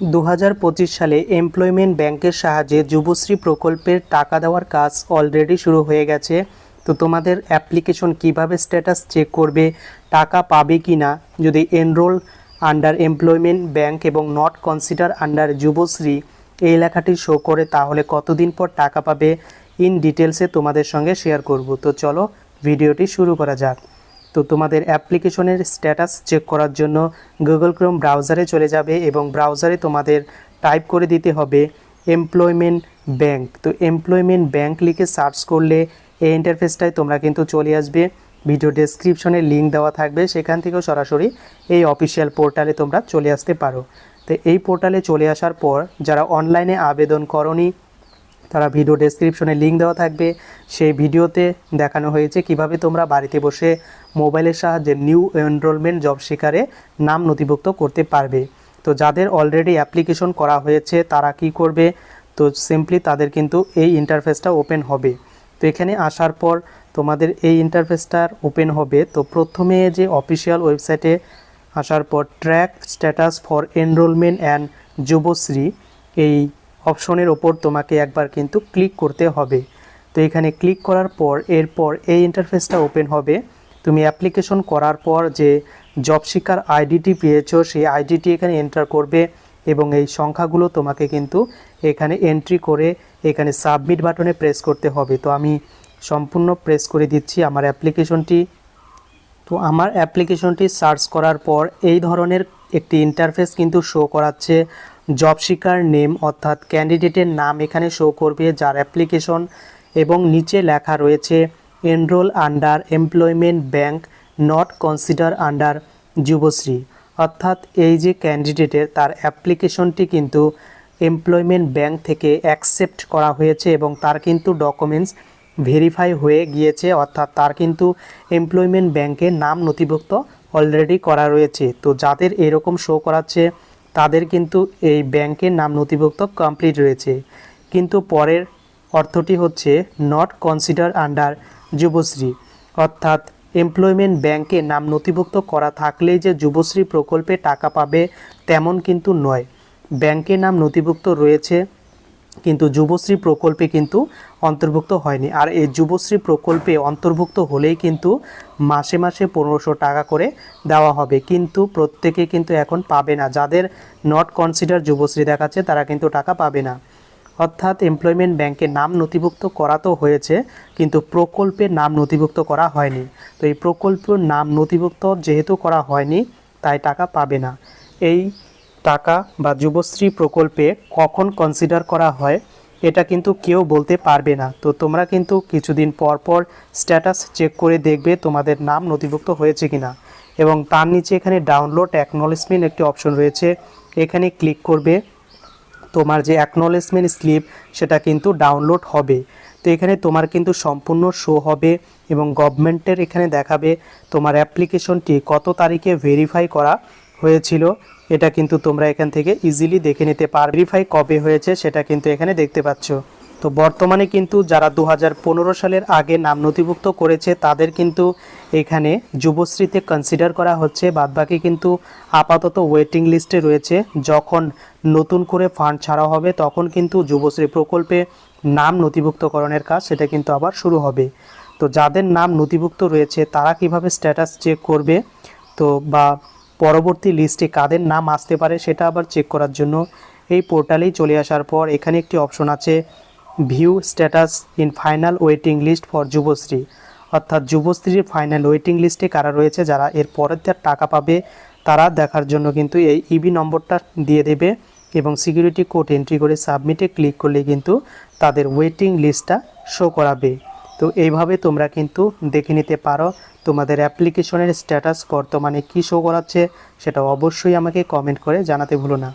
দু হাজার পঁচিশ সালে এমপ্লয়মেন্ট ব্যাংকের সাহায্যে যুবশ্রী প্রকল্পের টাকা দেওয়ার কাজ অলরেডি শুরু হয়ে গেছে। তো তোমাদের অ্যাপ্লিকেশন কীভাবে স্ট্যাটাস চেক করবে, টাকা পাবে কি না যদি এনরোল আন্ডার এমপ্লয়মেন্ট ব্যাংক এবং নট কনসিডার আন্ডার যুবশ্রী এই লেখাটি শো করে, তাহলে কতদিন পর টাকা পাবে ইন ডিটেলসে তোমাদের সঙ্গে শেয়ার করব। তো চলো, ভিডিওটি শুরু করা যাক। তো তোমাদের অ্যাপ্লিকেশনের স্ট্যাটাস চেক করার জন্য গুগল ক্রোম ব্রাউজারে চলে যাবে এবং ব্রাউজারে তোমাদের টাইপ করে দিতে হবে এমপ্লয়মেন্ট ব্যাংক তো এমপ্লয়মেন্ট ব্যাংক লিখে সার্চ করলে এই ইন্টারফেসটায় তোমরা কিন্তু চলে আসবে। ভিডিও ডেসক্রিপশনে লিঙ্ক দেওয়া থাকবে। সেখান থেকেও সরাসরি এই অফিসিয়াল পোর্টালে তোমরা চলে আসতে পারো। তো এই পোর্টালে চলে আসার পর যারা অনলাইনে আবেদন করনি তারা ভিডিও ডেসক্রিপশনে লিঙ্ক দেওয়া থাকবে। সেই ভিডিওতে দেখানো হয়েছে কীভাবে তোমরা বাড়িতে বসে মোবাইলের সাহায্যে নিউ এনরোলমেন্ট জব শিকারে নাম নথিভুক্ত করতে পারবে। তো যাদের অলরেডি অ্যাপ্লিকেশন করা হয়েছে, তারা কি করবে? তো সিম্পলি তাদের কিন্তু এই ইন্টারফেসটা ওপেন হবে। তো এখানে আসার পর তোমাদের এই ইন্টারফেসটার ওপেন হবে। তো প্রথমে যে অফিসিয়াল ওয়েবসাইটে আসার পর track status for enrolment and Yuvashree, এই অপশনের ওপর তোমাকে একবার কিন্তু ক্লিক করতে হবে। তো এখানে ক্লিক করার পর, এরপর এই ইন্টারফেসটা ওপেন হবে। তুমি অ্যাপ্লিকেশন করার পর যে জব শিকার আইডিটি পেয়েছ, সেই আইডিটি এখানে এন্টার করবে এবং এই সংখ্যাগুলো তোমাকে কিন্তু এখানে এন্ট্রি করে এখানে সাবমিট বাটনে প্রেস করতে হবে। তো আমি সম্পূর্ণ প্রেস করে দিচ্ছি আমার অ্যাপ্লিকেশনটি তো আমার অ্যাপ্লিকেশনটি সার্চ করার পর এই ধরনের একটি ইন্টারফেস কিন্তু শো করাচ্ছে। জব শিকার নেম অর্থাৎ ক্যান্ডিডেটের নাম এখানে শো করবে, যার অ্যাপ্লিকেশন এবং নিচে লেখা রয়েছে enrol under employment bank not consider under Yuvashree. অর্থাৎ এই যে ক্যান্ডিডেটের তার অ্যাপ্লিকেশনটি কিন্তু এমপ্লয়মেন্ট ব্যাংক থেকে অ্যাকসেপ্ট করা হয়েছে এবং তার কিন্তু ডকুমেন্টস ভেরিফাই হয়ে গিয়েছে, অর্থাৎ তার কিন্তু এমপ্লয়মেন্ট ব্যাংকে নাম নথিভুক্ত অলরেডি করা রয়েছে। তো যাদের এরকম শো করাচ্ছে তাদের কিন্তু এই ব্যাংকের নাম নথিভুক্ত কমপ্লিট রয়েছে। কিন্তু পরের অর্থটি হচ্ছে নট কনসিডার আন্ডার যুবশ্রী। অর্থাৎ এমপ্লয়মেন্ট ব্যাংকে নাম নথিভুক্ত করা থাকলেই যে যুবশ্রী প্রকল্পে টাকা পাবে তেমন কিন্তু নয়। ব্যাংকে নাম নথিভুক্ত রয়েছে কিন্তু যুবশ্রী প্রকল্পে কিন্তু অন্তর্ভুক্ত হয়নি। আর এই যুবশ্রী প্রকল্পে অন্তর্ভুক্ত হলেই কিন্তু মাসে মাসে পনেরোশো টাকা করে দেওয়া হবে। কিন্তু প্রত্যেকে কিন্তু এখন পাবে না। যাদের নট কনসিডার যুবশ্রী দেখাচ্ছে, তারা কিন্তু টাকা পাবে না। অর্থাৎ এমপ্লয়মেন্ট ব্যাংকে নাম নথিভুক্ত করা তো হয়েছে, কিন্তু প্রকল্পে নাম নথিভুক্ত করা হয়নি। তো এই প্রকল্পের নাম নথিভুক্ত যেহেতু করা হয়নি, তাই টাকা পাবে না। এই টাকা বা যুবশ্রী প্রকল্পে কখন কনসিডার করা হয়, এটা কিন্তু কেউ বলতে পারবে না। তো তোমরা কিন্তু কিছুদিন পর পর স্ট্যাটাস চেক করে দেখবে তোমাদের নাম নথিভুক্ত হয়েছে কিনা। এবং তার নিচে এখানে ডাউনলোড অ্যাকনলেজমেন্ট একটি অপশন রয়েছে। এখানে ক্লিক করবে। তোমার যে অ্যাকনলেজমেন্ট স্লিপ সেটা কিন্তু ডাউনলোড হবে। তো এখানে তোমার কিন্তু সম্পূর্ণ শো হবে এবং গভর্নমেন্টের এখানে দেখাবে তোমার অ্যাপ্লিকেশনটি কত তারিখে ভেরিফাই করা হয়েছিল, এটা কিন্তু তোমরা এখান থেকে ইজিলি দেখে নিতে পার ভেরিফাই কবে হয়েছে সেটা কিন্তু এখানে দেখতে পাচ্ছ। তো বর্তমানে কিন্তু যারা দু হাজার পনেরো সালের আগে নাম নথিভুক্ত করেছে, তাদের কিন্তু এখানে যুবশ্রীতে কনসিডার করা হচ্ছে, বাদবাকি কিন্তু আপাতত ওয়েটিং লিস্টে রয়েছে। যখন নতুন করে ফান্ড ছাড়া হবে, তখন কিন্তু যুবশ্রী প্রকল্পে নাম নথিভুক্তকরণের কাজ, সেটা কিন্তু আবার শুরু হবে। তো যাদের নাম নথিভুক্ত রয়েছে, তারা কীভাবে স্ট্যাটাস চেক করবে? তো বা পরবর্তী লিস্টে কাদের নাম আসতে পারে সেটা আবার চেক করার জন্য এই পোর্টালেই চলে আসার পর এখানে একটি অপশন আছে view status in final waiting list for Yuvashree. অর্থাৎ যুবশ্রীর ফাইনাল ওয়েটিং লিস্টে কারা রয়েছে, যারা এর পরের টাকা পাবে, তারা দেখার জন্য কিন্তু এই ইবি নম্বরটা দিয়ে দেবে এবং সিকিউরিটি কোড এন্ট্রি করে সাবমিটে ক্লিক করলে কিন্তু তাদের ওয়েটিং লিস্টটা শো করাবে। তো এইভাবে তোমরা কিন্তু দেখে নিতে পারো তোমাদের অ্যাপ্লিকেশনের স্ট্যাটাস বর্তমানে কী শো করাচ্ছে সেটা অবশ্যই আমাকে কমেন্ট করে জানাতে ভুলো না।